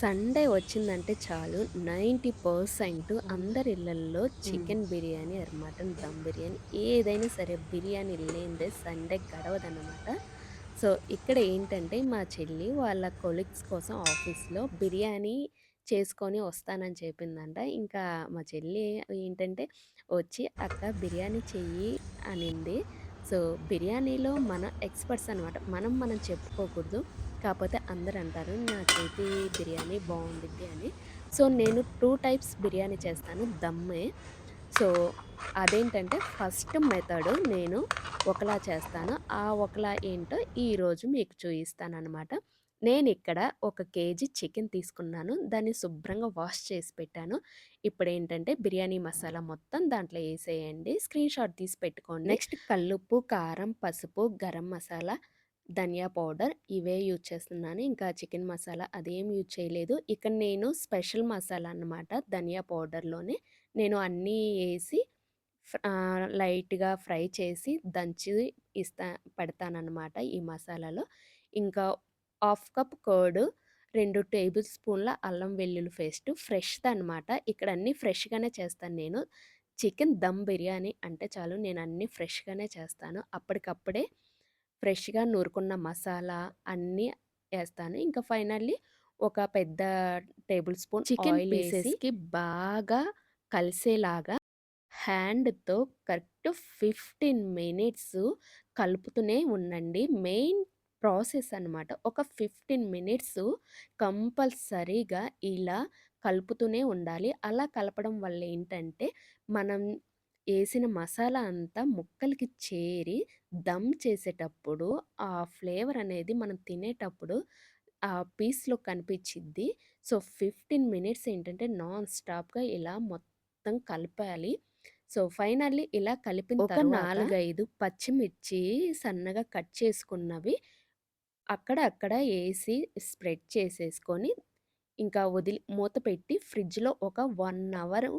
Sunday వచ్చిందంటే చాలు 90% అందరి ఇళ్ళల్లో హ్మ్. Chicken biryani or mutton dum biryani ఏదైనా సరే బిర్యానీ లేనిదే సండే గడవదనమాట. సో, ఇక్కడ ఏంటంటే మా చెల్లి వాళ్ళ కొలీగ్స్ కోసం ఆఫీస్‌లో బిర్యానీ చేసుకొని వస్తానని చెప్పిందంట. ఇంకా మా చెల్లి ఏంటంటే వచ్చి "అక్క బిర్యానీ చెయ్యి" అనింది. సో, బిర్యానీలో మనం ఎక్స్‌పర్ట్స్ అనమాట. మనం మనం చెప్పుకోకూడదు. కాపోతే అందరంటారు నా చేతి బిర్యానీ బాగుండిద్ది అని. సో, నేను టూ టైప్స్ బిర్యానీ చేస్తాను. దమ్మే. సో, అదేంటంటే ఫస్ట్ మెథడు నేను ఒకలా చేస్తాను. ఆ ఒకలా ఏంటో ఈరోజు మీకు చూయిస్తానమాట నేను ఇక్కడ ఒక కేజీ చికెన్ తీసుకున్నాను. దాన్ని శుభ్రంగా వాష్ చేసి పెట్టాను. ఇప్పుడేంటంటే బిర్యానీ మసాలా మొత్తం దాంట్లో ఏసేయండి. స్క్రీన్‌షాట్ తీసి పెట్టుకోండి. నెక్స్ట్ కల్లుప్పు, కారం, పసుపు, గరం మసాలా, ధనియా పౌడర్ ఇవే యూజ్ చేస్తున్నాను. ఇంకా చికెన్ మసాలా అదేం యూజ్ చేయలేదు. ఇక్కడ నేను స్పెషల్ మసాలా అన్నమాట. ధనియా పౌడర్‌లోనే నేను అన్నీ వేసి లైట్‌గా ఫ్రై చేసి దంచి ఇస్తా పెడతాననమాట ఈ మసాలాలో. ఇంకా హాఫ్ కప్ కర్డ్, రెండు టేబుల్ స్పూన్ల అల్లం వెల్లుల్లి పేస్ట్ ఫ్రెష్‌దనమాట. ఇక్కడ అన్నీ ఫ్రెష్‌గానే చేస్తాను నేను. చికెన్ దమ్ బిర్యానీ అంటే చాలు నేను అన్నీ ఫ్రెష్‌గానే చేస్తాను. అప్పటికప్పుడే ఫ్రెష్‌గా నూరుకున్న మసాలా అన్నీ ఏస్తాను. ఇంకా ఫైనల్లీ ఒక పెద్ద టేబుల్ స్పూన్ చికెన్ పీసెస్‌కి బాగా కలిసేలాగా హ్యాండ్‌తో కరెక్ట్ 15 మినిట్స్ కలుపుతూనే ఉండండి. మెయిన్ ప్రాసెస్ అనమాట. ఒక 15 మినిట్స్ కంపల్సరీగా ఇలా కలుపుతూనే ఉండాలి. అలా కలపడం వల్ల ఏంటంటే, మనం ఏసిన మసాలా అంతా ముక్కలకి చేరి దమ్ చేసేటప్పుడు ఆ ఫ్లేవర్ అనేది మనం తినేటప్పుడు ఆ పీస్‌లో కనిపిచ్చిద్ది. సో, 15 మినిట్స్ ఏంటంటే నాన్ స్టాప్‌గా ఇలా మొత్తం కలపాలి. సో, ఫైనల్లీ ఇలా కలిపిన ఒక తరువాత 4, 5 పచ్చిమిర్చి సన్నగా కట్ చేసుకున్నవి అక్కడ అక్కడ ఏసి స్ప్రెడ్ చేసేసుకొని, ఇంకా వదిలి మూత పెట్టి ఫ్రిడ్జ్‌లో ఒక 1 అవరు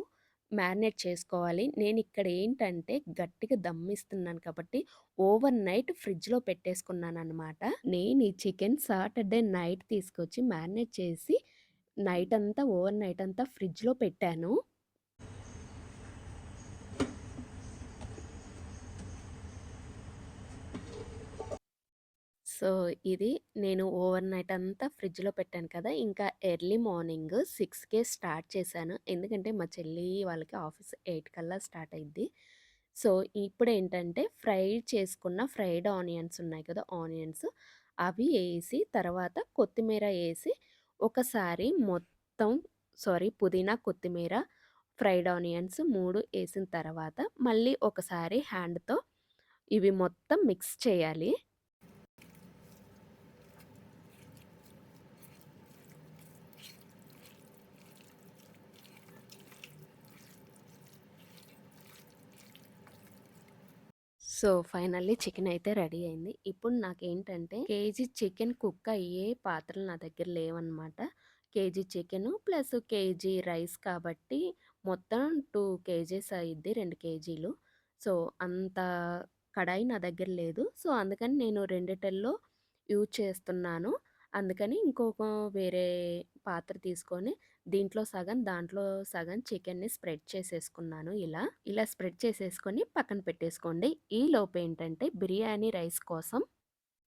మ్యారినేట్ చేసుకోవాలి. నేను ఇక్కడ ఏంటంటే గట్టిగా దమ్మిస్తున్నాను కాబట్టి ఓవర్ నైట్ ఫ్రిడ్జ్‌లో పెట్టేసుకున్నాను అనమాట నేను ఈ చికెన్ సాటర్‌డే నైట్ తీసుకొచ్చి మ్యారినేట్ చేసి నైట్ అంతా ఓవర్ నైట్ అంతా ఫ్రిడ్జ్‌లో పెట్టాను. సో, ఇది నేను ఓవర్ నైట్ అంతా ఫ్రిడ్జ్‌లో పెట్టాను కదా! ఇంకా ఎర్లీ మార్నింగ్ సిక్స్కే స్టార్ట్ చేశాను. ఎందుకంటే మా చెల్లి వాళ్ళకి ఆఫీస్ ఎయిట్ కల్లా స్టార్ట్ అయింది సో, ఇప్పుడు ఏంటంటే ఫ్రై చేసుకున్న ఫ్రైడ్ ఆనియన్స్ ఉన్నాయి కదా! ఆనియన్స్ అవి వేసి తర్వాత కొత్తిమీర వేసి ఒకసారి మొత్తం సారీ పుదీనా, కొత్తిమీర, ఫ్రైడ్ ఆనియన్స్ మూడు వేసిన తర్వాత మళ్ళీ ఒకసారి హ్యాండ్‌తో ఇవి మొత్తం మిక్స్ చేయాలి. సో, ఫైనల్లీ చికెన్ అయితే రెడీ అయింది. ఇప్పుడు నాకేంటంటే కేజీ చికెన్ కుక్ అయ్యే పాత్రలు నా దగ్గర లేవన్నమాట KG chicken plus KG rice కాబట్టి మొత్తం టూ కేజీస్ అయ్యిద్ది. రెండు కేజీలు. సో, అంత కడాయి నా దగ్గర లేదు. సో, అందుకని నేను రెండిటిల్లో యూజ్ చేస్తున్నాను. అందుకని ఇంకొక వేరే పాత్ర తీసుకొని దీంట్లో సగం, దాంట్లో సగం చికెన్‌ని స్ప్రెడ్ చేసేసుకున్నాను ఇలా. ఇలా స్ప్రెడ్ చేసేసుకొని పక్కన పెట్టేసుకోండి. ఈ లోపు ఏంటంటే బిర్యానీ రైస్ కోసం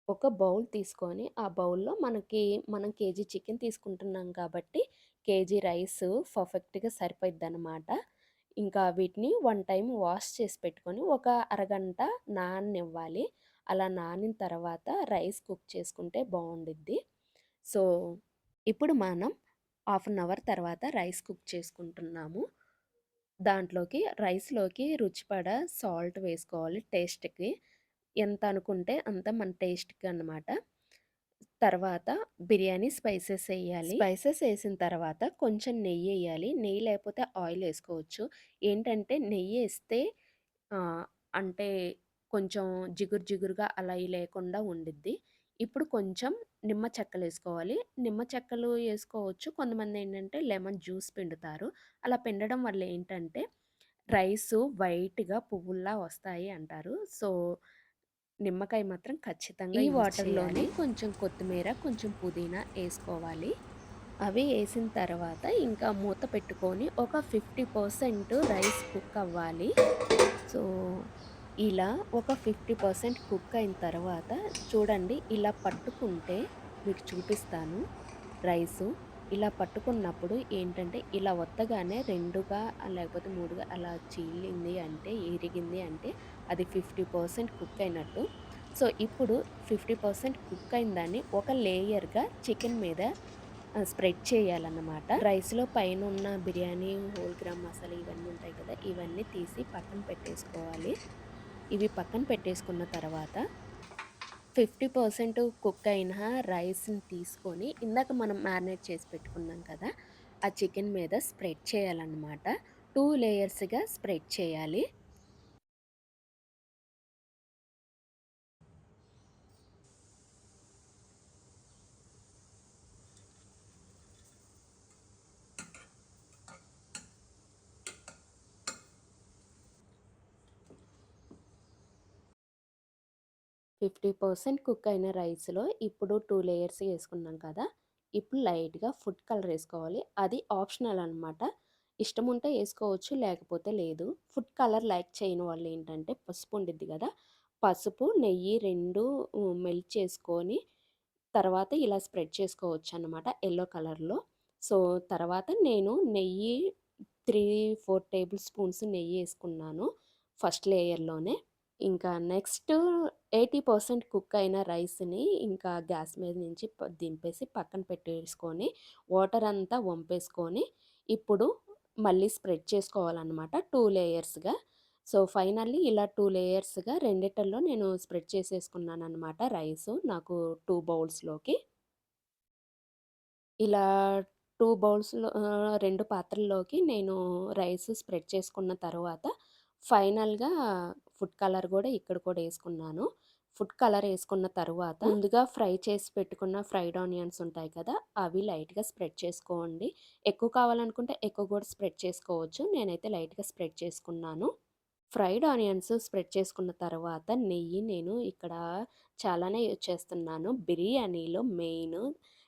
ఒక బౌల్ తీసుకొని, ఆ బౌల్‌లో మనకి మనం కేజీ చికెన్ తీసుకుంటున్నాం కాబట్టి, కేజీ రైస్ పర్ఫెక్ట్‌గా సరిపోయిద్దనమాట. ఇంకా వీటిని వన్ టైం వాష్ చేసి పెట్టుకొని, ఒక అరగంట నాననివ్వాలి. అలా నానిన తర్వాత రైస్ కుక్ చేసుకుంటే బాగుండిద్ది సో, ఇప్పుడు మనం హాఫ్ అన్ అవర్ తర్వాత రైస్ కుక్ చేసుకుంటున్నాము. దాంట్లోకి రైస్‌లోకి రుచిపడ సాల్ట్ వేసుకోవాలి టేస్ట్‌కి. ఎంత అనుకుంటే అంత మన టేస్ట్‌కి అనమాట. తర్వాత బిర్యానీ స్పైసెస్ వేయాలి స్పైసెస్ వేసిన తర్వాత కొంచెం నెయ్యి వేయాలి నెయ్యి లేకపోతే ఆయిల్ వేసుకోవచ్చు ఏంటంటే నెయ్యి వేస్తే అంటే కొంచెం జిగురు జిగురుగా అలా లేకుండా ఉండిద్ది. ఇప్పుడు కొంచెం నిమ్మ చెక్కలేసుకోవాలి. నిమ్మ చెక్కలు ఏసుకోవచ్చు. కొంతమందేంటంటే లెమన్ జ్యూస్ పిండుతారు. అలా పిండడం వల్ల ఏంటంటే రైసు వైట్‌గా పువ్వుల్లా వస్తాయి అంటారు. సో, నిమ్మకాయ మాత్రం ఖచ్చితంగా ఈ వాటర్‌లోనే. కొంచెం కొత్తిమీర, కొంచెం పుదీనా ఏసుకోవాలి. అవి ఏసిన తర్వాత ఇంకా మూత పెట్టుకొని ఒక 50% రైస్ కుక్ అవ్వాలి. సో, ఇలా ఒక 50% కుక్ అయిన తర్వాత చూడండి ఇలా పట్టుకుంటే మీకు చూపిస్తాను రైసు. ఇలా పట్టుకున్నప్పుడు ఏంటంటే ఇలా వత్తగానే రెండుగా లేకపోతే మూడుగా అలా చీలింది అంటే, ఇరిగింది అంటే అది 50% కుక్ అయినట్టు. సో, ఇప్పుడు 50% కుక్ అయిన దాన్ని ఒక లేయర్‌గా చికెన్ మీద స్ప్రెడ్ చేయాలన్నమాట. రైస్‌లో పైన ఉన్న బిర్యానీ, హోల్ గ్రామ్ మసాలా ఇవన్నీ ఉంటాయి కదా! ఇవన్నీ తీసి పక్కన పెట్టేసుకోవాలి. ఇవి పక్కన పెట్టేసుకున్న తర్వాత 50% కుక్ అయిన రైస్‌ని తీసుకొని ఇందాక మనం మ్యారినేట్ చేసి పెట్టుకున్నాం కదా! ఆ చికెన్ మీద స్ప్రెడ్ చేయాలన్నమాట. టూ లేయర్స్‌గా స్ప్రెడ్ చేయాలి. 50% కుక్ అయిన రైస్‌లో ఇప్పుడు టూ లేయర్స్ వేసుకున్నాం కదా! ఇప్పుడు లైట్‌గా ఫుడ్ కలర్ వేసుకోవాలి అది ఆప్షనల్ అనమాట. ఇష్టం ఉంటే వేసుకోవచ్చు లేకపోతే లేదు. ఫుడ్ కలర్ లైక్ చేయని వాళ్ళు ఏంటంటే పసుపు ఉండిద్ది కదా పసుపు, నెయ్యి రెండు మెల్ట్ చేసుకొని తర్వాత ఇలా స్ప్రెడ్ చేసుకోవచ్చు అనమాట ఎల్లో కలర్‌లో. సో, తర్వాత నేను నెయ్యి 3, 4 టేబుల్ స్పూన్స్ నెయ్యి వేసుకున్నాను ఫస్ట్ లేయర్‌లోనే. ఇంకా నెక్స్ట్ 80% కుక్ అయిన రైస్‌ని ఇంకా గ్యాస్ మీద నుంచి దింపేసి పక్కన పెట్టేసుకొని, వాటర్ అంతా వంపేసుకొని, ఇప్పుడు మళ్ళీ స్ప్రెడ్ చేసుకోవాలనమాట టూ లేయర్స్‌గా. సో, ఫైనల్లీ ఇలా టూ లేయర్స్‌గా రెండిటల్లో నేను స్ప్రెడ్ చేసేసుకున్నాననమాట రైసు నాకు టూ బౌల్స్‌లోకి. ఇలా టూ బౌల్స్‌లో రెండు పాత్రల్లోకి నేను రైస్ స్ప్రెడ్ చేసుకున్న తర్వాత ఫైనల్‌గా ఫుడ్ కలర్ గూడా ఇక్కడ కూడా ఏసుకున్నాను. ఫుడ్ కలర్ ఏసుకున్న తరువాత ముందుగా ఫ్రై చేసి పెట్టుకున్న ఫ్రైడ్ ఆనియన్స్ ఉంటాయి కదా! అవి లైట్‌గా స్ప్రెడ్ చేసుకోండి. ఎక్కువ కావాలనుకుంటే ఎక్కువ గూడా స్ప్రెడ్ చేసుకోవచ్చు. నేనైతే లైట్‌గా స్ప్రెడ్ చేసుకున్నాను. ఫ్రైడ్ ఆనియన్స్ స్ప్రెడ్ చేసుకున్న తర్వాత నెయ్యి నేను ఇక్కడ చాలానే యూజ్ చేస్తున్నాను. బిర్యానీలో మెయిన్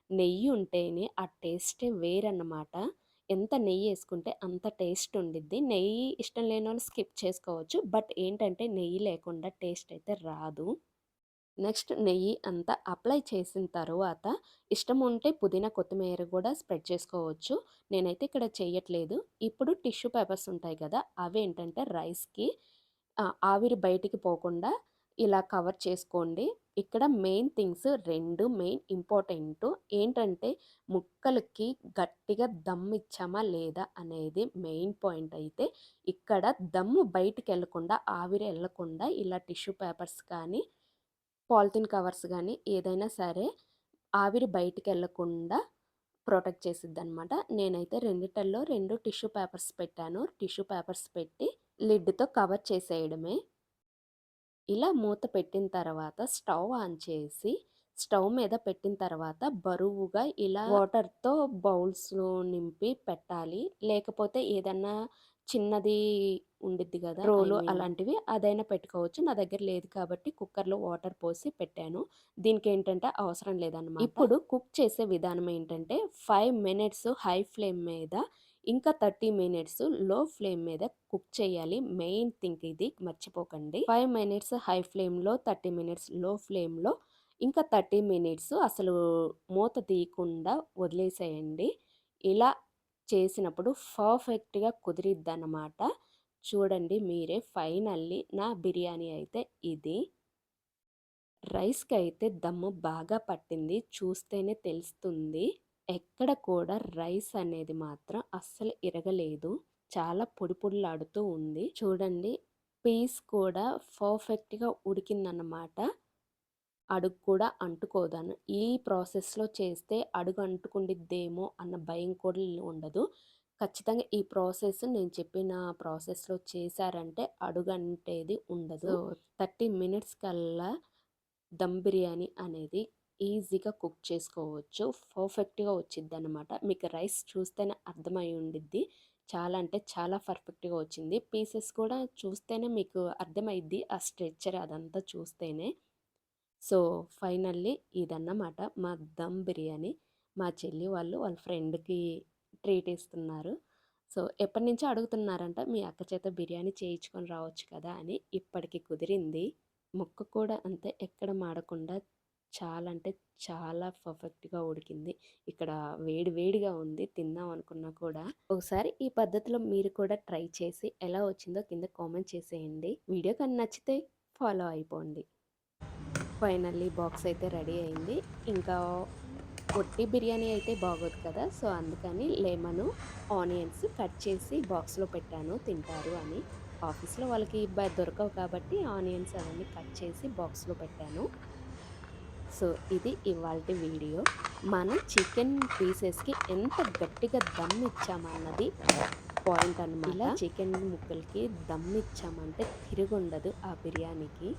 నెయ్యి ఉంటేనే ఆ టేస్టే వేరన్నమాట. ఎంత నెయ్యి వేసుకుంటే అంత టేస్ట్ ఉండిద్ది. నెయ్యి ఇష్టం లేనోళ్ళు స్కిప్ చేసుకోవచ్చు. బట్ ఏంటంటే నెయ్యి లేకుండా టేస్ట్ అయితే రాదు. నెక్స్ట్ నెయ్యి అంతా అప్లై చేసిన తర్వాత ఇష్టం ఉంటే పుదీనా, కొత్తిమీర కూడా స్ప్రెడ్ చేసుకోవచ్చు. నేనైతే ఇక్కడ చేయట్లేదు ఇప్పుడు టిష్యూ పేపర్స్ ఉంటాయి కదా! అవేంటంటే రైస్‌కి ఆవిరి బయటికి పోకుండా ఇలా కవర్ చేసుకోండి. ఇక్కడ మెయిన్ థింగ్స్ రెండు మెయిన్ ఇంపార్టెంట్ ఏంటంటే ముక్కలకి గట్టిగా దమ్ ఇచ్చామా లేదా అనేది మెయిన్ పాయింట్ అయితే ఇక్కడ దమ్ము బయటికెళ్ళకుండా, ఆవిరి వెళ్ళకుండా ఇలా టిష్యూ పేపర్స్ కానీ పాలిథిన్ కవర్స్ కానీ ఏదైనా సరే ఆవిరి బయటికెళ్ళకుండా ప్రొటెక్ట్ చేసిద్ది అనమాట నేనైతే రెండిటల్లో రెండు టిష్యూ పేపర్స్ పెట్టాను. టిష్యూ పేపర్స్ పెట్టి లిడ్‌తో కవర్ చేసేయడమే. ఇలా మూత పెట్టిన తర్వాత స్టవ్ ఆన్ చేసి, స్టవ్ మీద పెట్టిన తర్వాత బరువుగా ఇలా వాటర్‌తో బౌల్స్‌లో నింపి పెట్టాలి. లేకపోతే ఏదన్నా చిన్నది ఉండిద్ది! ఐ రోలు అలాంటివి అదైనా పెట్టుకోవచ్చు. నా దగ్గర లేదు కాబట్టి కుక్కర్‌లో వాటర్ పోసి పెట్టాను. దీనికేంటంటే అవసరం లేదనమాట. ఇప్పుడు కుక్ చేసే విధానం ఏంటంటే 5 మినిట్స్ హై ఫ్లేమ్ మీద ఇంకా 30 మినిట్స్లో ఫ్లేమ్ మీద కుక్ చేయాలి. మెయిన్ థింగ్ ఇది మర్చిపోకండి. ఫైవ్ మినిట్స్ హై ఫ్లేమ్‌లో, 30 మినిట్స్లో ఫ్లేమ్‌లో, ఇంకా 30 మినిట్స్ అసలు మూత తీయకుండా వదిలేసేయండి. ఇలా చేసినప్పుడు పర్ఫెక్ట్‌గా కుదిరిద్ది అన్నమాట చూడండి మీరే ఫైనల్లీ నా బిర్యానీ అయితే ఇది. రైస్కి అయితే దమ్ము బాగా పట్టింది. చూస్తేనే తెలుస్తుంది. ఎక్కడ కూడా రైస్ అనేది మాత్రం అస్సలు ఇరగలేదు. చాలా పొడి పొడిలాడుతూ ఉంది. చూడండి పీస్ కూడా పర్ఫెక్ట్‌గా ఉడికిందన్నమాట. అడుగు కూడా అంటుకోదను. ఈ ప్రాసెస్‌లో చేస్తే అడుగు అంటుకుండిద్దేమో అన్న భయం కూడా ఉండదు. ఖచ్చితంగా ఈ ప్రాసెస్ నేను చెప్పిన ప్రాసెస్‌లో చేశారంటే అడుగంటేది ఉండదు. సో, 30 మినిట్స్ కల్లా దమ్ బిర్యానీ అనేది ఈజీగా కుక్ చేసుకోవచ్చు. పర్ఫెక్ట్‌గా వచ్చిద్దనమాట. మీకు రైస్ చూస్తేనే అర్థమై ఉండిద్ది. చాలా అంటే చాలా పర్ఫెక్ట్‌గా వచ్చింది. పీసెస్ కూడా చూస్తేనే మీకు అర్థమైద్ది. ఆ స్ట్రెచ్చర్ అదంతా చూస్తేనే. సో, ఫైనల్లీ ఇదన్నమాట మా దమ్ బిర్యానీ. మా చెల్లి వాళ్ళు వాళ్ళ ఫ్రెండ్‌కి ట్రీట్ ఇస్తున్నారు. సో, ఎప్పటినుంచో అడుగుతున్నారంట మీ అక్క చేత బిర్యానీ చేయించుకొని రావచ్చు కదా! అని. ఇప్పటికి కుదిరింది. ముక్క కూడా అంతే ఎక్కడ మాడకుండా చాలా అంటే చాలా పర్ఫెక్ట్‌గా ఉడికింది. ఇక్కడ వేడి వేడిగా ఉంది. తిందాం అనుకున్నా కూడా. ఒకసారి ఈ పద్ధతిలో మీరు కూడా ట్రై చేసి ఎలా వచ్చిందో కింద కామెంట్ చేసేయండి. వీడియో కానీ నచ్చితే ఫాలో అయిపోండి. ఫైనల్లీ బాక్స్ అయితే రెడీ అయింది. ఇంకా పొట్టి బిర్యానీ అయితే బాగోదు కదా! సో, అందుకని లెమను, ఆనియన్స్ కట్ చేసి బాక్స్‌లో పెట్టాను తింటారు అని. ఆఫీస్‌లో వాళ్ళకి దొరకవు కాబట్టి ఆనియన్స్ అవన్నీ కట్ చేసి బాక్స్‌లో పెట్టాను. సో, ఇది ఇవాళ వీడియో. మనం చికెన్ పీసెస్‌కి ఎంత గట్టిగా దమ్ ఇచ్చామన్నది పాయింట్ అనమాట. చికెన్ ముక్కలకి దమ్ ఇచ్చామంటే తిరుగుండదు ఆ బిర్యానీకి.